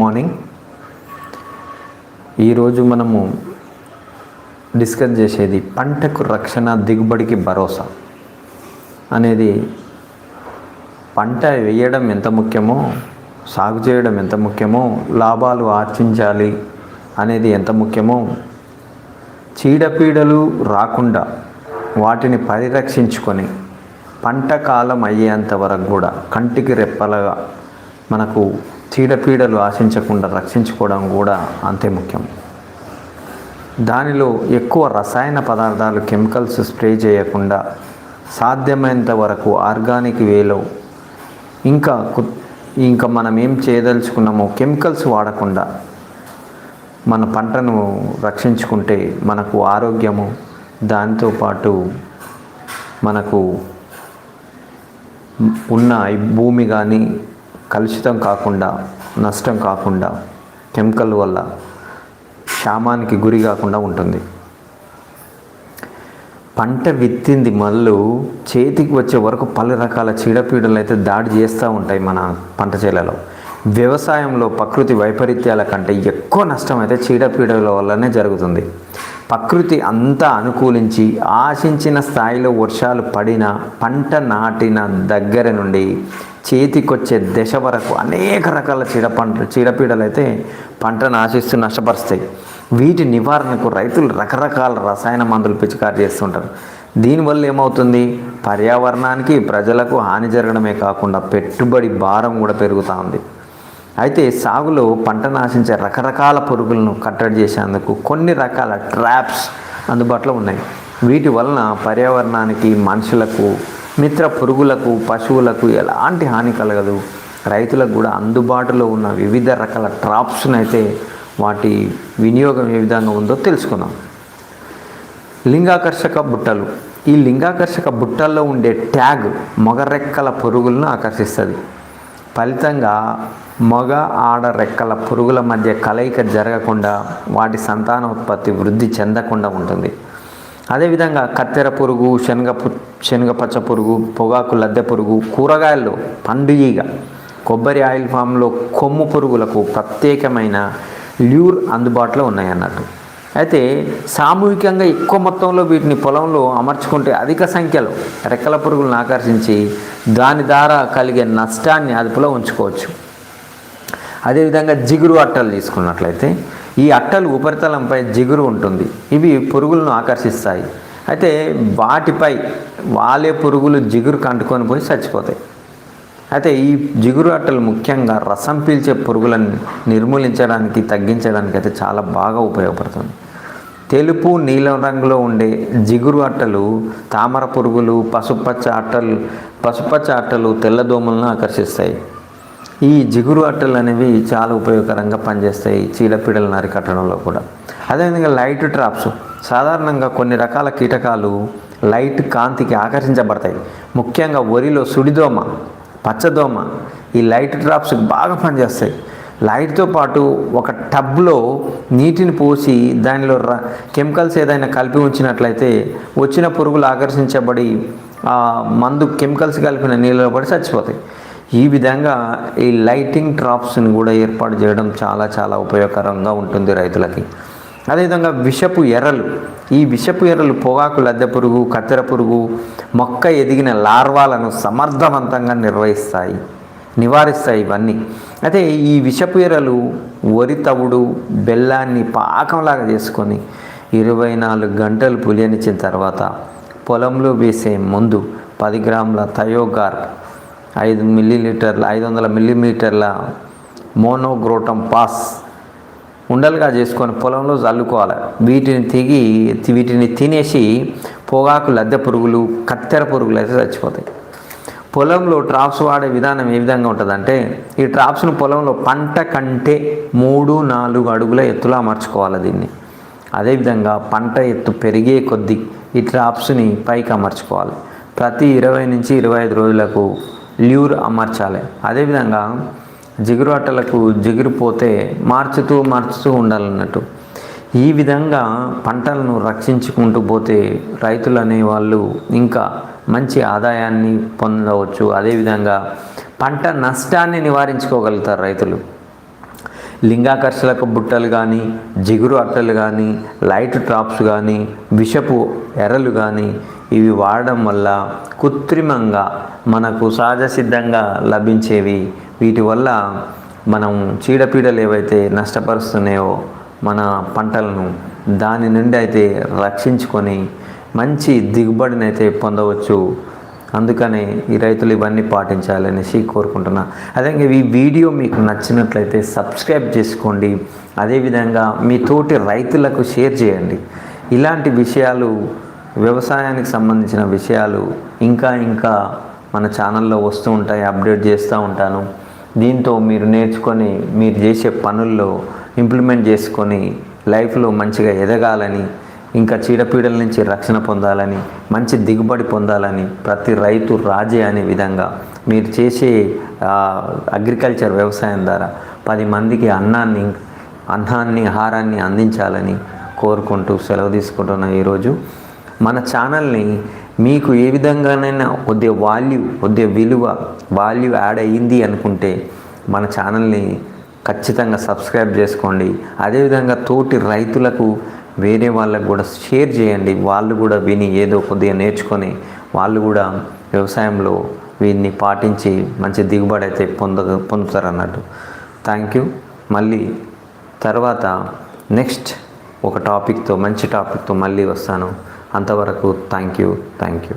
Morning ఈరోజు మనము discuss చేసేది పంటకు రక్షణ దిగుబడికి భరోసా అనేది పంట వేయడం ఎంత ముఖ్యమో సాగు చేయడం ఎంత ముఖ్యమో లాభాలు ఆర్జించాలి అనేది ఎంత ముఖ్యమో చీడపీడలు రాకుండా వాటిని పరిరక్షించుకొని పంట కాలం అయ్యేంత వరకు కూడా కంటికి రెప్పలుగా మనకు చీడపీడలు ఆశించకుండా రక్షించుకోవడం కూడా అంతే ముఖ్యం. దానిలో ఎక్కువ రసాయన పదార్థాలు కెమికల్స్ స్ప్రే చేయకుండా సాధ్యమైనంత వరకు ఆర్గానిక్ వేలో ఇంకా కు- ఇంకా మనం ఏం చేయదలుచుకున్నామో కెమికల్స్ వాడకుండా మన పంటను రక్షించుకుంటే మనకు ఆరోగ్యము దాంతోపాటు మనకు ఉన్న ఈ భూమి కానీ కలుషితం కాకుండా నష్టం కాకుండా కెమికల్ వల్ల క్షామానికి గురి కాకుండా ఉంటుంది. పంట విత్తింది మళ్ళు చేతికి వచ్చే వరకు పలు రకాల చీడపీడలు అయితే దాడి చేస్తూ ఉంటాయి మన పంట చేలలో. వ్యవసాయంలో ప్రకృతి వైపరీత్యాల కంటే ఎక్కువ నష్టం అయితే చీడపీడల వల్లనే జరుగుతుంది. ప్రకృతి అంతా అనుకూలించి ఆశించిన స్థాయిలో వర్షాలు పడిన పంట నాటిన దగ్గర నుండి చేతికొచ్చే దశ వరకు అనేక రకాల చీడ పంట చీడపీడలు అయితే పంటను ఆశిస్తూ నష్టపరుస్తాయి. వీటి నివారణకు రైతులు రకరకాల రసాయన మందులు పిచికారి చేస్తుంటారు. దీనివల్ల ఏమవుతుంది? పర్యావరణానికి ప్రజలకు హాని జరగడమే కాకుండా పెట్టుబడి భారం కూడా పెరుగుతూ ఉంది. అయితే సాగులో పంట నాశించే రకరకాల పురుగులను కట్టడి చేసేందుకు కొన్ని రకాల ట్రాప్స్ అందుబాటులో ఉన్నాయి. వీటి వలన పర్యావరణానికి మనుషులకు మిత్ర పురుగులకు పశువులకు ఎలాంటి హాని కలగదు. రైతులకు కూడా అందుబాటులో ఉన్న వివిధ రకాల ట్రాప్స్ను అయితే వాటి వినియోగం ఏ విధంగా ఉందో తెలుసుకుందాం. లింగాకర్షక బుట్టలు. ఈ లింగాకర్షక బుట్టల్లో ఉండే ట్యాగ్ మగ రెక్కల పురుగులను ఆకర్షిస్తుంది. ఫలితంగా మగ ఆడ రెక్కల పురుగుల మధ్య కలయిక జరగకుండా వాటి సంతానోత్పత్తి వృద్ధి చెందకుండా ఉంటుంది. అదేవిధంగా కత్తెర పురుగు శనగ శనగ పచ్చ పురుగు పొగాకు లద్దె పురుగు కూరగాయల్లో పండు ఈగ కొబ్బరి ఆయిల్ ఫామ్లో కొమ్ము పురుగులకు ప్రత్యేకమైన ల్యూర్ అందుబాటులో ఉన్నాయి అన్నట్టు అయితే సామూహికంగా ఎక్కువ మొత్తంలో వీటిని పొలంలో అమర్చుకుంటే అధిక సంఖ్యలో రెక్కల పురుగులను ఆకర్షించి దాని ద్వారా కలిగే నష్టాన్ని అదుపులో ఉంచుకోవచ్చు. అదేవిధంగా జిగురు అట్టలు తీసుకున్నట్లయితే ఈ అట్టలు ఉపరితలంపై జిగురు ఉంటుంది. ఇవి పురుగులను ఆకర్షిస్తాయి. అయితే వాటిపై వాలే పురుగులు జిగురు కంటుకొని పోయి చచ్చిపోతాయి. అయితే ఈ జిగురు అట్టలు ముఖ్యంగా రసం పీల్చే పురుగులను నిర్మూలించడానికి తగ్గించడానికి అయితే చాలా బాగా ఉపయోగపడుతుంది. తెలుపు నీలం రంగులో ఉండే జిగురు అట్టలు తామర పురుగులు పసుపచ్చ అట్టలు పసుపచ్చ అట్టలు తెల్లదోమలను ఆకర్షిస్తాయి. ఈ జిగురు అట్టలు అనేవి చాలా ఉపయోగకరంగా పనిచేస్తాయి చీడపీడలను అరికట్టడంలో కూడా. అదేవిధంగా లైట్ ట్రాప్స్ సాధారణంగా కొన్ని రకాల కీటకాలు లైట్ కాంతికి ఆకర్షించబడతాయి. ముఖ్యంగా వరిలో సుడిదోమ పచ్చదోమ ఈ లైట్ ట్రాప్స్ బాగా పనిచేస్తాయి. లైట్తో పాటు ఒక టబ్లో నీటిని పోసి దానిలో ర కెమికల్స్ ఏదైనా కలిపి ఉంచినట్లయితే వచ్చిన పురుగులు ఆకర్షించబడి ఆ మందు కెమికల్స్ కలిపిన నీళ్ళలో పడి చచ్చిపోతాయి. ఈ విధంగా ఈ లైటింగ్ ట్రాప్స్ని కూడా ఏర్పాటు చేయడం చాలా చాలా ఉపయోగకరంగా ఉంటుంది రైతులకి. అదేవిధంగా విషపు ఎర్రలు ఈ విషపు ఎర్రలు పొగాకు లద్దె పురుగు కత్తెర పురుగు మొక్క ఎదిగిన లార్వాలను సమర్థవంతంగా నిర్వహిస్తాయి నివారిస్తాయి ఇవన్నీ. అయితే ఈ విషపు ఎర్రలు వరి తవుడు బెల్లాన్ని పాకంలాగా చేసుకొని ఇరవై నాలుగు గంటలు పులియనిచ్చిన తర్వాత పొలంలో వేసే ముందు పది గ్రాముల తయోగార్ ఐదు మిల్లీలీటర్ల ఐదు వందల మిల్లీమీటర్ల మోనోగ్రోటం పాస్ ఉండలుగా చేసుకొని పొలంలో చల్లుకోవాలి వీటిని తిగి వీటిని తినేసి పొగాకు లద్దె పురుగులు కత్తెర పురుగులు అయితే చచ్చిపోతాయి. పొలంలో ట్రాప్స్ వాడే విధానం ఏ విధంగా ఉంటుందంటే ఈ ట్రాప్స్ను పొలంలో పంట కంటే మూడు నాలుగు అడుగుల ఎత్తులో అమర్చుకోవాలి దీన్ని. అదేవిధంగా పంట ఎత్తు పెరిగే కొద్దీ ఈ ట్రాప్స్ని పైకి అమర్చుకోవాలి. ప్రతి ఇరవై నుంచి ఇరవై ఐదు రోజులకు ల్యూర్ అమర్చాలి. అదేవిధంగా జిగురు అట్టలకు జిగురుపోతే మార్చుతూ మార్చుతూ ఉండాలన్నట్టు. ఈ విధంగా పంటలను రక్షించుకుంటూ పోతే రైతులు అనేవాళ్ళు ఇంకా మంచి ఆదాయాన్ని పొందవచ్చు. అదేవిధంగా పంట నష్టాన్ని నివారించుకోగలుగుతారు రైతులు. లింగాకర్షలకు బుట్టలు కానీ జిగురు అట్టలు కానీ లైట్ ట్రాప్స్ కానీ విషపు ఎర్రలు కానీ ఇవి వాడడం వల్ల కృత్రిమంగా మనకు సహజ సిద్ధంగా లభించేవి. వీటి వల్ల మనం చీడపీడలు ఏవైతే నష్టపరుస్తున్నాయో మన పంటలను దాని నుండి అయితే రక్షించుకొని మంచి దిగుబడిని అయితే పొందవచ్చు. అందుకనే ఈ రైతులు ఇవన్నీ పాటించాలనేసి కోరుకుంటున్నా. అదేవిధంగా ఈ వీడియో మీకు నచ్చినట్లయితే సబ్స్క్రైబ్ చేసుకోండి. అదేవిధంగా మీ తోటి రైతులకు షేర్ చేయండి. ఇలాంటి విషయాలు వ్యవసాయానికి సంబంధించిన విషయాలు ఇంకా ఇంకా మన ఛానల్లో వస్తూ ఉంటాయి అప్డేట్ చేస్తూ ఉంటాను. దీంతో మీరు నేర్చుకొని మీరు చేసే పనుల్లో ఇంప్లిమెంట్ చేసుకొని లైఫ్లో మంచిగా ఎదగాలని ఇంకా చీడపీడల నుంచి రక్షణ పొందాలని మంచి దిగుబడి పొందాలని ప్రతి రైతు రాజే అనే విధంగా మీరు చేసే అగ్రికల్చర్ వ్యవసాయం ద్వారా పది మందికి అన్నాన్ని అన్నాన్ని ఆహారాన్ని అందించాలని కోరుకుంటూ సెలవు తీసుకుంటున్న ఈరోజు. మన ఛానల్ని మీకు ఏ విధంగానైనా కొద్దిగా వాల్యూ కొద్దిగా విలువ వాల్యూ యాడ్ అయ్యింది అనుకుంటే మన ఛానల్ని ఖచ్చితంగా సబ్స్క్రైబ్ చేసుకోండి. అదేవిధంగా తోటి రైతులకు వేరే వాళ్ళకు కూడా షేర్ చేయండి. వాళ్ళు కూడా విని ఏదో కొద్దిగా నేర్చుకొని వాళ్ళు కూడా వ్యవసాయంలో వీటిని పాటించి మంచి దిగుబడి అయితే పొంద పొందుతారు అన్నట్టు థ్యాంక్ యూ మళ్ళీ తర్వాత నెక్స్ట్ ఒక టాపిక్తో మంచి టాపిక్తో మళ్ళీ వస్తాను. అంతవరకు థ్యాంక్ యూ థ్యాంక్ యూ.